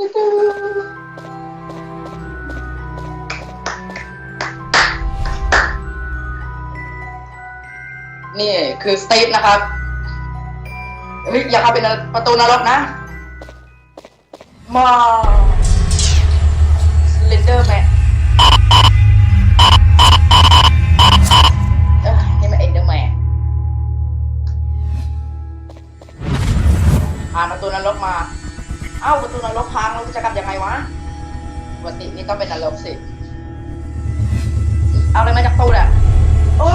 ตึ๊ดตึ๊ดนี่คือสตีฟนะครับเฮ้ยอย่าเข้าไปในประตูนรกนะ มาเลนเดอร์แมนเอ้ยนี่มันเอ็นเดอร์แมนผ่านประตูนรกมาเอ้าประตูนรกพังเราจะกลับยังไงวะปกตินี่ต้องเป็นนรกสิ เอาอะไรมาจากตูดอะโอ้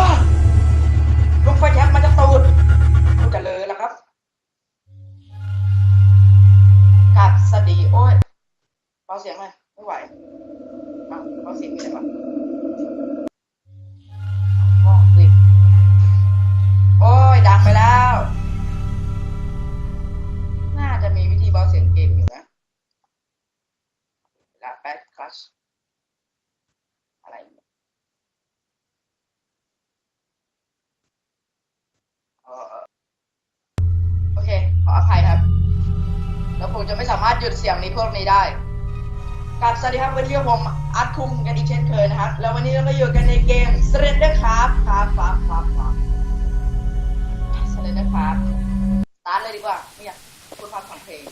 ลูกไฟแช็กมาจากตูด อะไรโอเค ขออภัยครับ แล้วผมจะไม่สามารถหยุดเสียงนี้พวกนี้ได้กลับสวัสดีครับวันนี้ผมอาร์ตคุงกันอีกเช่นเคยนะครับ แล้ววันนี้เราก็อยู่กันในเกม s เ r นเดอร์ครับครับครับครับครับสเ r นเดอร์ครับตาร์ทเลยดีกว่าไม่อยากพูดความฝังเพลง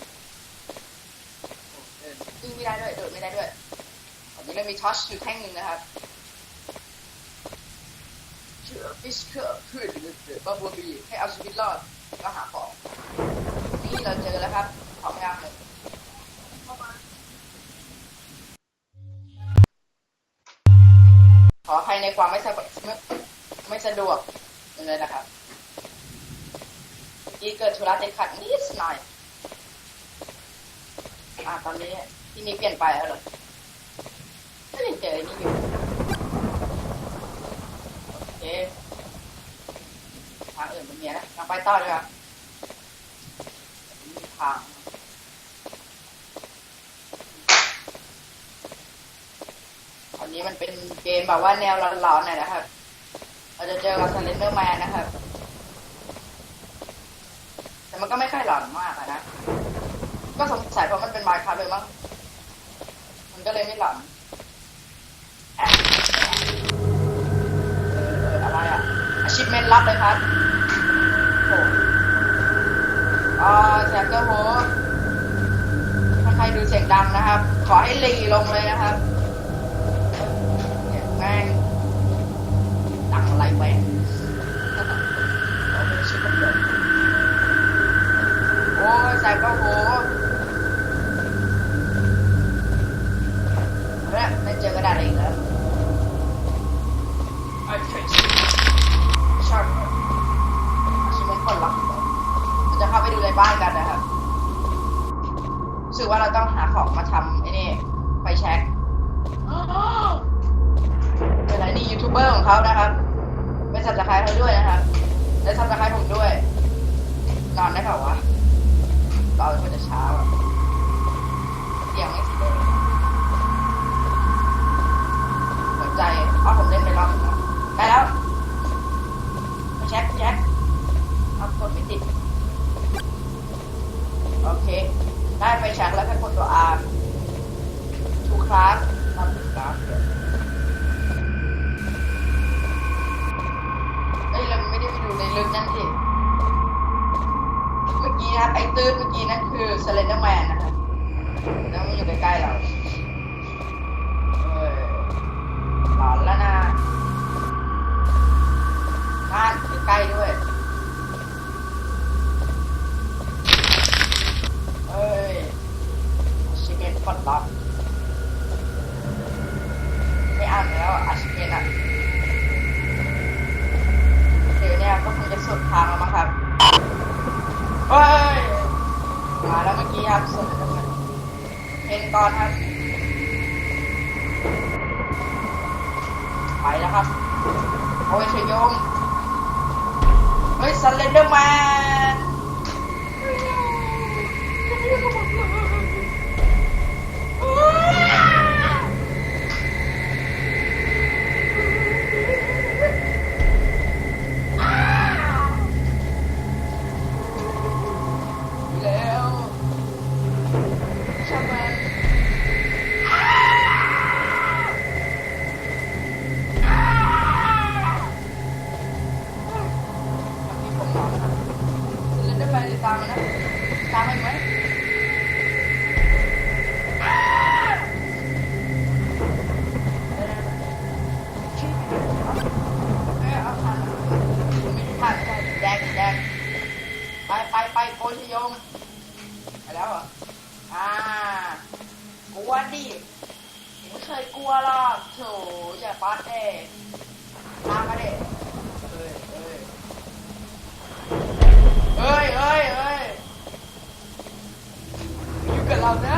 เดินวิ่งไม่ได้ด้วยเดินไม่ได้ด้วย ตอนนี้มีทอชอยู่แท่งหนึ่งนะครับเชื่อฟิชเชื่อขึ้นหรือบับเบิลบีให้เอาชีวิตรอดก็หาของนี่เราเจอแล้วครับของงามเลยขออภัยในความไม่สะไม่ไม่สะดวกเลยนะครับเมื่อกี้เกิดธุระติดขัดนิดหน่อย อ่าตอนนี้ที่นี่เปลี่ยนไปแล้วเหรอ เจอนี่อยู่โอเคทางอื่นมันมีนะทางไปต่อเลยครับมีทางอันนี้มันเป็นเกมแบบว่าแนวหลอนๆหน่อยนะครับ เราจะเจอกับสเลนเดอร์แมนนะครับ แต่มันก็ไม่ค่อยหลอนมากอะนะ ก็สงสัยเพราะมันเป็นไมค์ครับเลยมั้ง มันก็เลยไม่หลอนแอะเอ ออะไรอะอาชีพเมนรับเลยครับโอ้อ่าแชปเตอร์โฮถ้าใครดูเสียงดังนะครับ ขอให้ลีลงเลยนะครับเนี่ยแม่งดังอะไรแม่งเอาไปชิมกันโอ้ยแชปเตอร์โฮแล้วได้เจอกระดาษอีกแล้วไอ้เฟสชาร์ปอาชิเมนคนล็อกอยู่ เราจะเข้าไปดูในบ้านกันนะครับรู้สึกว่าเราต้องหาของมาทำไอ้นี่ไฟแช็กเป็นอะไรนี่ยูทูบเบอร์ของเขานะครับไปสับสไครต์เขาด้วยนะครับ และสับสไรผมด้วย นอนได้เปล่าวะรอจนจะเช้าเตียงไม่สีแดงหัวใจอ๋อผมเล่นไปรอบนึงแล้วได้แล้วไฟแช็กไฟแช็กเอากดไม่ติด โอเค ได้ไฟแช็กแล้วก็กดตัว R ทูคลาสทำถึงกรา ลึกนั่นเองเมื่อกี้นะครับไอ้ตื้นเมื่อกี้นั่นคือ s เลนเดอร์แมนนะครับแล้วมันอยู่ใกล้ๆเราเอ้ยหลอนแล้วนะบ้านอยู่ใกล้ด้วย เอ้ยชิเกนกดล็อกไม่อ่านแล้วอาชิเกนอะเดี๋ยวเนี่ยก็คงจะสุดทางแล้วมั้งครับเฮ้ย มาแล้วเมื่อกี้ครับสุดแล้วนะเพลงก่ อนครับ ไปแล้วครับ โอ้ยชยงเฮ้ยสเลนเดอร์แมน มาดิเอ้ยเอ้ยเอ้ยเอ้ยเอ้ยอยู่กับเรานะ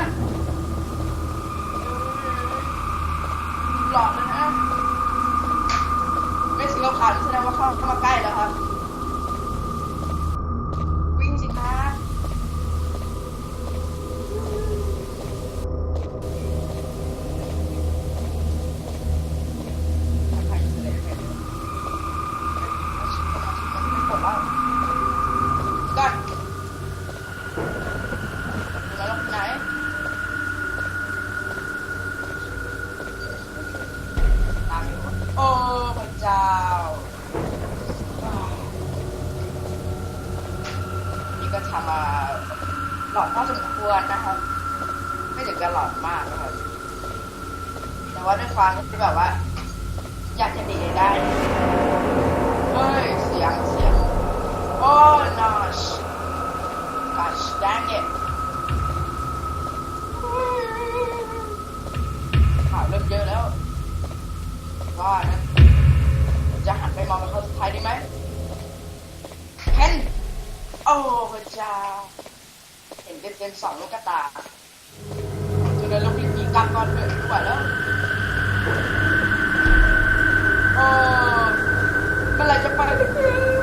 หลอดพอสมควรนะคะไม่ถึงกับหลอดมากนะคะแต่ว่าด้วยความที่แบบว่า อยากจะดีได้เฮ้ยเสียงเสียงโอ้ gosh gosh งเงี้ยข่าวเริ่มเยอะแล้วว่านะจะหันไปมองเป็นคนสุดท้ายดีไหมเคนโอ้พระเจ้า เห็นเป็นเป็นสองลูกตาจนอในลูกพี่ตีกำก้อนเดือดด้วยแล้วโอ้เมื่อไรจะไปเนี่ย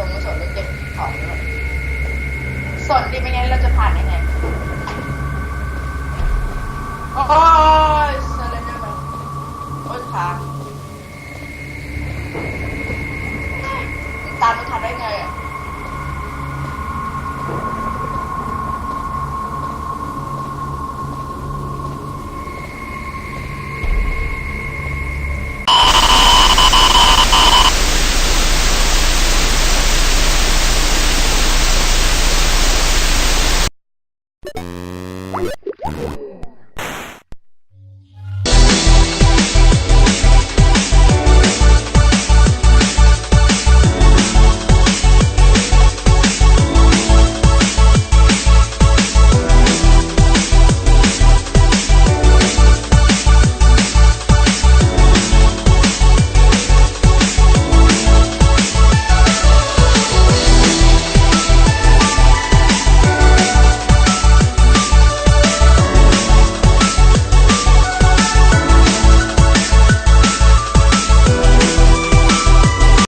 ตรงสวนไปเก็บของสวนดีไม่งั้นเราจะผ่านยังไงโอ้ยเซเลนเดอร์โอ้ยขา